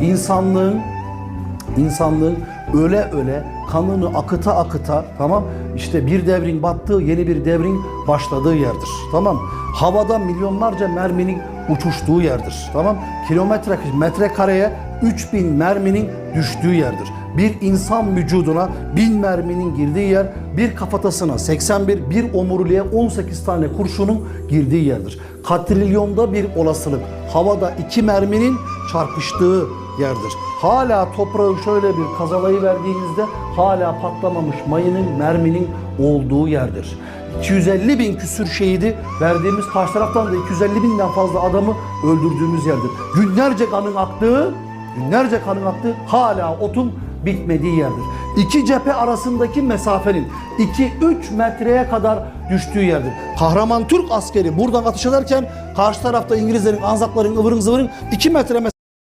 insanlığın insanlığın öle öle kanını akıta akıta tamam işte bir devrin battığı yeni bir devrin başladığı yerdir tamam. Havada milyonlarca merminin uçuştuğu yerdir tamam. Kilometre metrekareye 3000 merminin düştüğü yerdir bir insan vücuduna 1000 merminin girdiği yer bir kafatasına 81 bir omuriliğe 18 tane kurşunun girdiği yerdir katrilyonda bir olasılık havada iki merminin çarpıştığı yerdir. Hala toprağı şöyle bir kazalayı verdiğinizde hala patlamamış mayının, merminin olduğu yerdir. 250 bin küsür şehidi verdiğimiz karşı taraftan da 250 binden fazla adamı öldürdüğümüz yerdir. Günlerce kanın aktığı, günlerce kanın aktığı hala otun bitmediği yerdir. İki cephe arasındaki mesafenin 2-3 metreye kadar düştüğü yerdir. Kahraman Türk askeri buradan atış ederken karşı tarafta İngilizlerin, Anzakların, ıvırın zıvırın 2 metre